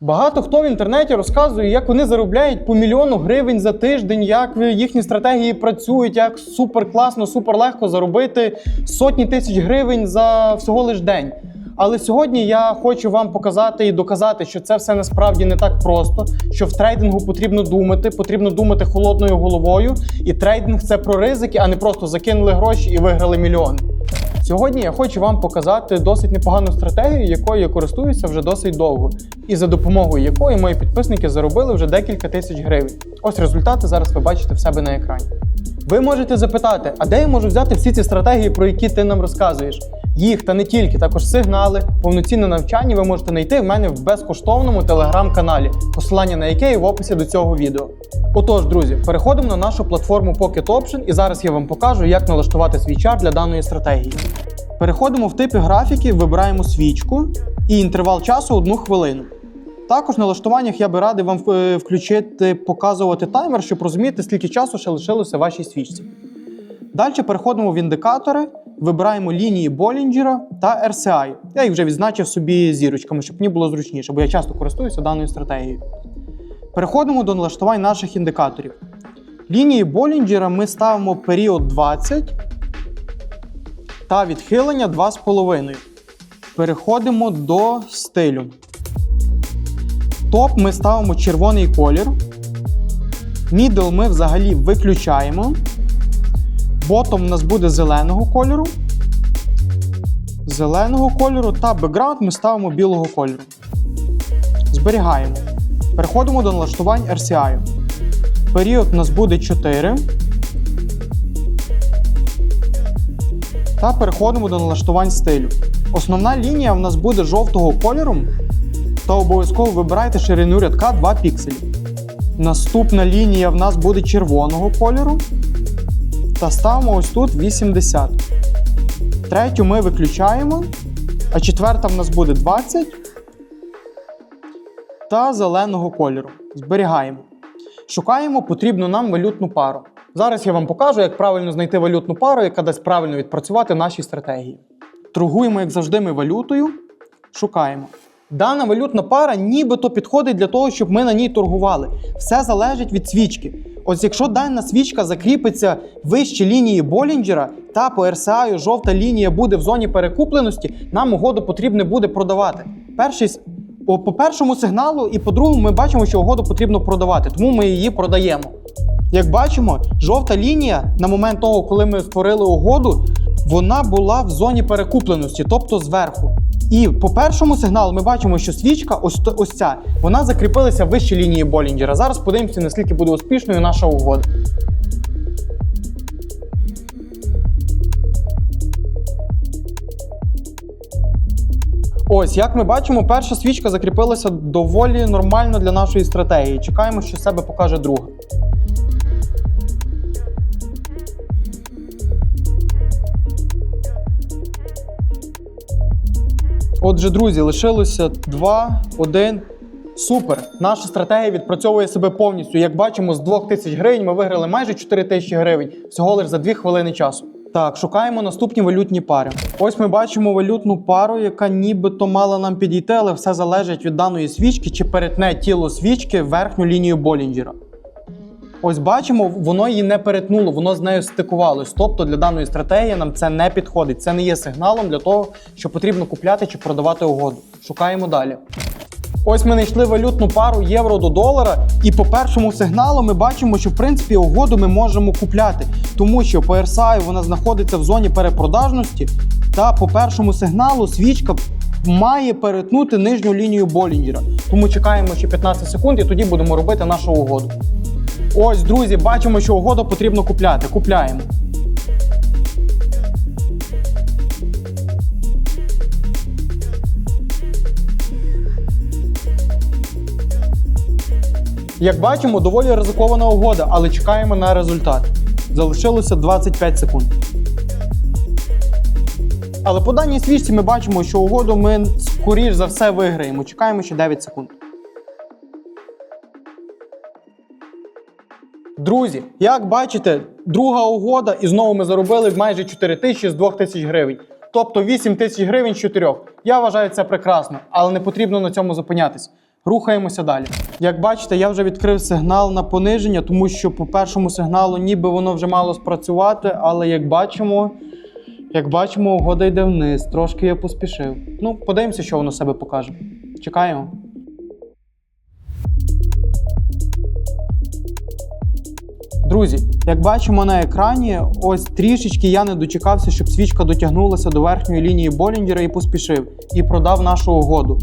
Багато хто в інтернеті розказує, як вони заробляють по мільйону гривень за тиждень, як їхні стратегії працюють, як супер класно, супер легко заробити сотні тисяч гривень за всього лиш день. Але сьогодні я хочу вам показати і доказати, що це все насправді не так просто. Що в трейдингу потрібно думати, потрібно думати холодною головою. І трейдинг це про ризики, а не просто закинули гроші і виграли мільйони. Сьогодні я хочу вам показати досить непогану стратегію, якою я користуюся вже досить довго, і за допомогою якої мої підписники заробили вже декілька тисяч гривень. Ось результати зараз ви бачите в себе на екрані. Ви можете запитати, а де я можу взяти всі ці стратегії, про які ти нам розказуєш? Їх та не тільки, також сигнали, повноцінне навчання ви можете знайти в мене в безкоштовному телеграм-каналі, посилання на яке є в описі до цього відео. Отож, друзі, переходимо на нашу платформу Pocket Option і зараз я вам покажу, як налаштувати свій чар для даної стратегії. Переходимо в типи графіки, вибираємо свічку і інтервал часу 1 хвилину. Також в налаштуваннях я би радий вам е, включити, показувати таймер, щоб розуміти, скільки часу ще лишилося вашій свічці. Далі переходимо в індикатори, вибираємо лінії Болінджера та RCI. Я їх вже відзначив собі зірочками, щоб мені було зручніше, бо я часто користуюся даною стратегією. Переходимо до налаштувань наших індикаторів. Лінії Болінджера ми ставимо період 20 та відхилення 2,5. Переходимо до стилю. Топ ми ставимо червоний колір. Мідл ми взагалі виключаємо. Ботом у нас буде зеленого кольору. Зеленого кольору та бекграунд ми ставимо білого кольору. Зберігаємо. Переходимо до налаштувань RCI. Період у нас буде 4. Та переходимо до налаштувань стилю. Основна лінія в нас буде жовтого кольору. Та обов'язково вибирайте ширину рядка 2 пікселі. Наступна лінія в нас буде червоного кольору. Та ставимо ось тут 80. Третю ми виключаємо. А четверта в нас буде 20. Та зеленого кольору. Зберігаємо. Шукаємо потрібну нам валютну пару. Зараз я вам покажу, як правильно знайти валютну пару, яка дасть правильно відпрацювати нашій стратегії. Торгуємо, як завжди, ми валютою. Шукаємо. Дана валютна пара нібито підходить для того, щоб ми на ній торгували. Все залежить від свічки. Ось якщо дана свічка закріпиться вище лінії Болінджера, та по RSI жовта лінія буде в зоні перекупленості, нам угоду потрібно буде продавати. Перший по першому сигналу і по другому ми бачимо, що угоду потрібно продавати, тому ми її продаємо. Як бачимо, жовта лінія на момент того, коли ми створили угоду, вона була в зоні перекупленості, тобто зверху. І по першому сигналу ми бачимо, що свічка, ось, ось ця, вона закріпилася вище лінії Болінджера. Зараз подивимося, наскільки буде успішною наша угода. Ось, як ми бачимо, перша свічка закріпилася доволі нормально для нашої стратегії. Чекаємо, що себе покаже друга. Отже, друзі, лишилося 2, 1. Супер! Наша стратегія відпрацьовує себе повністю. Як бачимо, з 2 тисяч гривень ми виграли майже 4 тисячі гривень всього лише за 2 хвилини часу. Так, шукаємо наступні валютні пари. Ось ми бачимо валютну пару, яка нібито мала нам підійти, але все залежить від даної свічки, чи перетне тіло свічки верхню лінію Болінджера. Ось бачимо, воно її не перетнуло, воно з нею стикувалось. Тобто для даної стратегії нам це не підходить. Це не є сигналом для того, що потрібно купляти чи продавати угоду. Шукаємо далі. Ось ми знайшли валютну пару євро до долара, і по першому сигналу ми бачимо, що в принципі угоду ми можемо купляти, тому що по RSI вона знаходиться в зоні перепродажності, та по першому сигналу свічка має перетнути нижню лінію Болінджера. Тому чекаємо ще 15 секунд і тоді будемо робити нашу угоду. Ось, друзі, бачимо, що угоду потрібно купляти. Купляємо. Як бачимо, доволі ризикована угода, але чекаємо на результат. Залишилося 25 секунд. Але по даній свічці ми бачимо, що угоду ми скоріш за все виграємо. Чекаємо ще 9 секунд. Друзі, як бачите, друга угода, і знову ми заробили майже 4 тисячі з 2 тисяч гривень. Тобто 8 тисяч гривень з 4. Я вважаю це прекрасно, але не потрібно на цьому зупинятись. Рухаємося далі. Як бачите, я вже відкрив сигнал на пониження, тому що по першому сигналу ніби воно вже мало спрацювати, але як бачимо, як бачимо, угода йде вниз. Трошки я поспішив. Ну, подивимося, що воно себе покаже. Чекаємо. Друзі, як бачимо на екрані, ось трішечки я не дочекався, щоб свічка дотягнулася до верхньої лінії Болінгера і поспішив, і продав нашу угоду.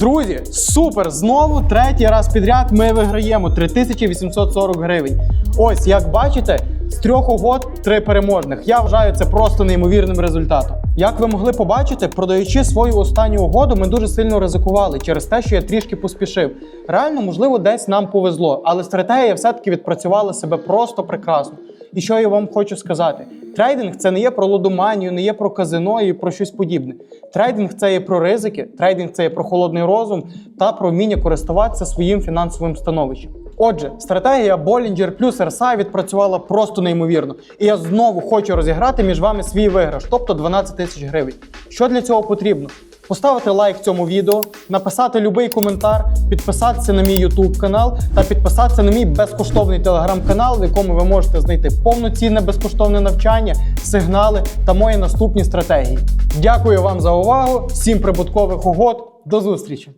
Друзі, супер! Знову третій раз підряд ми виграємо 3840 гривень. Ось, як бачите, з трьох угод три переможних. Я вважаю це просто неймовірним результатом. Як ви могли побачити, продаючи свою останню угоду, ми дуже сильно ризикували через те, що я трішки поспішив. Реально, можливо, десь нам повезло, але стратегія все-таки відпрацювала себе просто прекрасно. І що я вам хочу сказати: трейдинг це не є про лудоманію, не є про казино і про щось подібне. Трейдинг це є про ризики, трейдинг це є про холодний розум та про вміння користуватися своїм фінансовим становищем. Отже, стратегія Bollinger плюс RSI відпрацювала просто неймовірно. І я знову хочу розіграти між вами свій виграш, тобто 12 тисяч гривень. Що для цього потрібно? Поставити лайк цьому відео, написати будь-який коментар, підписатися на мій YouTube канал та підписатися на мій безкоштовний телеграм-канал, в якому ви можете знайти повноцінне безкоштовне навчання, сигнали та мої наступні стратегії. Дякую вам за увагу, всім прибуткових угод, до зустрічі!